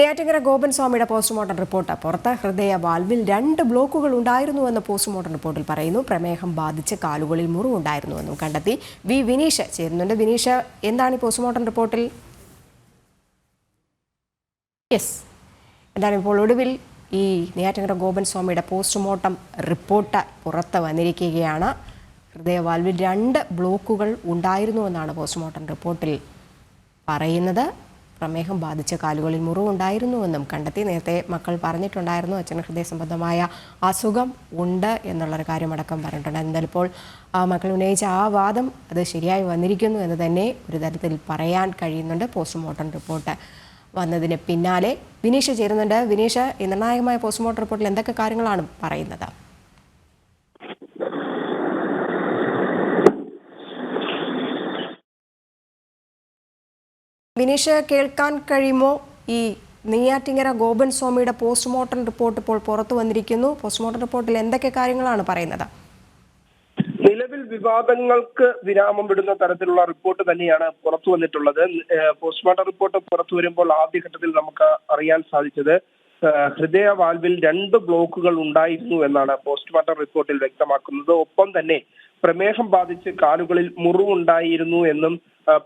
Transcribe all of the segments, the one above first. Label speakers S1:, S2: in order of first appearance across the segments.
S1: നെയ്യാറ്റിങ്കര ഗോപൻ സ്വാമിയുടെ postmortem report പുറത്ത്. ഹൃദയ വാൽവിൽ രണ്ട് ബ്ലോക്കുകൾ ഉണ്ടായിരുന്നുവെന്ന് പോസ്റ്റ്മോർട്ടം റിപ്പോർട്ടിൽ പറയുന്നു. പ്രമേഹം ബാധിച്ച് കാലുകളിൽ മുറിവുണ്ടായിരുന്നുവെന്നും കണ്ടെത്തി. വി വിനീഷ് ചേരുന്നുണ്ട്. വിനീഷ് എന്താണ് ഈ പോസ്റ്റ്മോർട്ടം റിപ്പോർട്ടിൽ? യെസ് എന്താണ് ഇപ്പോൾ ഒടുവിൽ ഈ നെയ്യാറ്റിങ്കര ഗോപൻ സ്വാമിയുടെ പോസ്റ്റ്മോർട്ടം റിപ്പോർട്ട് പുറത്ത് വന്നിരിക്കുകയാണ്. ഹൃദയവാൽവിൽ രണ്ട് ബ്ലോക്കുകൾ ഉണ്ടായിരുന്നു എന്നാണ് പോസ്റ്റ്മോർട്ടം റിപ്പോർട്ടിൽ പറയുന്നത്. പ്രമേഹം ബാധിച്ച കാലുകളിൽ മുറിവുണ്ടായിരുന്നുവെന്നും കണ്ടെത്തി നേരത്തെ മക്കൾ പറഞ്ഞിട്ടുണ്ടായിരുന്നു. അച്ഛന് ഹൃദയ സംബന്ധമായ അസുഖം ഉണ്ട് എന്നുള്ളൊരു കാര്യമടക്കം പറഞ്ഞിട്ടുണ്ട്. ആ മക്കൾ ഉന്നയിച്ച ആ വാദം അത് ശരിയായി വന്നിരിക്കുന്നു എന്ന് തന്നെ ഒരു തരത്തിൽ പറയാൻ കഴിയുന്നുണ്ട്. പോസ്റ്റ്മോർട്ടം റിപ്പോർട്ട് വന്നതിന് പിന്നാലെ വിനീഷ് ചേരുന്നുണ്ട്. വിനീഷ് നിർണായകമായ പോസ്റ്റ്മോർട്ടം റിപ്പോർട്ടിൽ എന്തൊക്കെ കാര്യങ്ങളാണ് പറയുന്നത്? വിനീഷ് കേൾക്കാൻ കഴിയുമോ? ഈ നെയ്യാറ്റിങ്ങര ഗോപൻ സ്വാമിയുടെ പോസ്റ്റ്മോർട്ടം റിപ്പോർട്ട് ഇപ്പോൾ പുറത്തു വന്നിരിക്കുന്നു. പോസ്റ്റ്മോർട്ടം റിപ്പോർട്ടിൽ എന്തൊക്കെ കാര്യങ്ങളാണ് പറയുന്നത്?
S2: നിലവിൽ വിവാദങ്ങൾക്ക് വിരാമം വിടുന്ന തരത്തിലുള്ള റിപ്പോർട്ട് തന്നെയാണ് പുറത്തു വന്നിട്ടുള്ളത്. പോസ്റ്റ്മോർട്ടം റിപ്പോർട്ട് പുറത്തു വരുമ്പോൾ ആദ്യഘട്ടത്തിൽ നമുക്ക് അറിയാൻ സാധിച്ചത് ഹൃദയ വാൽവിൽ രണ്ട് ബ്ലോക്കുകൾ ഉണ്ടായിരുന്നു എന്നാണ് പോസ്റ്റ്മോർട്ടം റിപ്പോർട്ടിൽ വ്യക്തമാക്കുന്നത്. ഒപ്പം തന്നെ പ്രമേഹം ബാധിച്ച് കാലുകളിൽ മുറിവുണ്ടായിരുന്നു എന്നും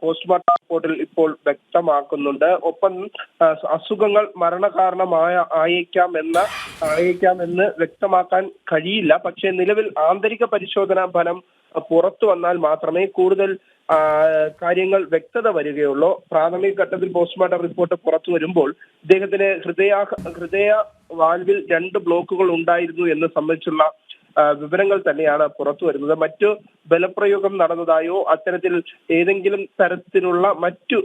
S2: പോസ്റ്റ്മോർട്ടം റിപ്പോർട്ടിൽ ഇപ്പോൾ വ്യക്തമാക്കുന്നുണ്ട്. ഒപ്പം അസുഖങ്ങൾ മരണകാരണമായ ആയേക്കാം എന്ന വ്യക്തമാക്കാൻ കഴിയില്ല. പക്ഷേ നിലവിൽ ആന്തരിക പരിശോധനാ ഫലം പുറത്തു വന്നാൽ മാത്രമേ കൂടുതൽ കാര്യങ്ങൾ വ്യക്തത വരികയുള്ളൂ. പ്രാഥമിക ഘട്ടത്തിൽ പോസ്റ്റ്മോർട്ടം റിപ്പോർട്ട് പുറത്തു വരുമ്പോൾ ഇദ്ദേഹത്തിന് ഹൃദയ ഹൃദയ വാൽവിൽ രണ്ട് ബ്ലോക്കുകൾ ഉണ്ടായിരുന്നു എന്ന് സംബന്ധിച്ചുള്ള വിവരങ്ങൾ തന്നെയാണ് പുറത്തു വരുന്നത്. മറ്റു ബലപ്രയോഗം നടന്നതായോ അത്തരത്തിൽ ഏതെങ്കിലും തരത്തിലുള്ള മറ്റു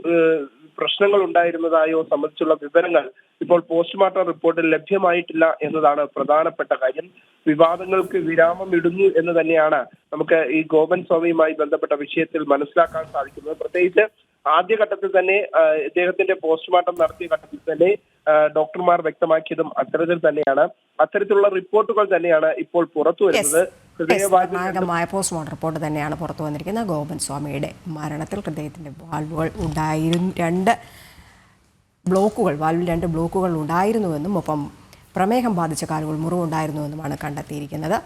S2: പ്രശ്നങ്ങൾ ഉണ്ടായിരുന്നതായോ സംബന്ധിച്ചുള്ള വിവരങ്ങൾ ഇപ്പോൾ പോസ്റ്റ്മോർട്ടം റിപ്പോർട്ടിൽ ലഭ്യമായിട്ടില്ല എന്നതാണ് പ്രധാനപ്പെട്ട കാര്യം. വിവാദങ്ങൾക്ക് വിരാമം ഇടുന്നു എന്ന് തന്നെയാണ് നമുക്ക് ഈ ഗോപൻ സ്വാമിയുമായി ബന്ധപ്പെട്ട വിഷയത്തിൽ മനസ്സിലാക്കാൻ സാധിക്കുന്നത്. പ്രത്യേകിച്ച് ആദ്യഘട്ടത്തിൽ തന്നെ ഇദ്ദേഹത്തിന്റെ പോസ്റ്റ്മോർട്ടം നടത്തിയ ഘട്ടത്തിൽ തന്നെ ഡോക്ടർമാർ വ്യക്തമാക്കിയതും അത്തരത്തിൽ തന്നെയാണ്. അത്തരത്തിലുള്ള റിപ്പോർട്ടുകൾ തന്നെയാണ് ഇപ്പോൾ പുറത്തു വരുന്നത്. ഹൃദയമായ
S1: നിർണായകമായ പോസ്റ്റ്മോർട്ടം റിപ്പോർട്ട് തന്നെയാണ് പുറത്തു വന്നിരിക്കുന്നത്. ഗോപൻ സ്വാമിയുടെ മരണത്തിൽ ഹൃദയത്തിന്റെ വാൽവുകൾ ഉണ്ടായിരുന്നു. രണ്ട് ബ്ലോക്കുകൾ വാൽവിൽ രണ്ട് ബ്ലോക്കുകൾ ഉണ്ടായിരുന്നുവെന്നും ഒപ്പം പ്രമേഹം ബാധിച്ച കാലുകൾ മുറിവുണ്ടായിരുന്നുവെന്നുമാണ് കണ്ടെത്തിയിരിക്കുന്നത്.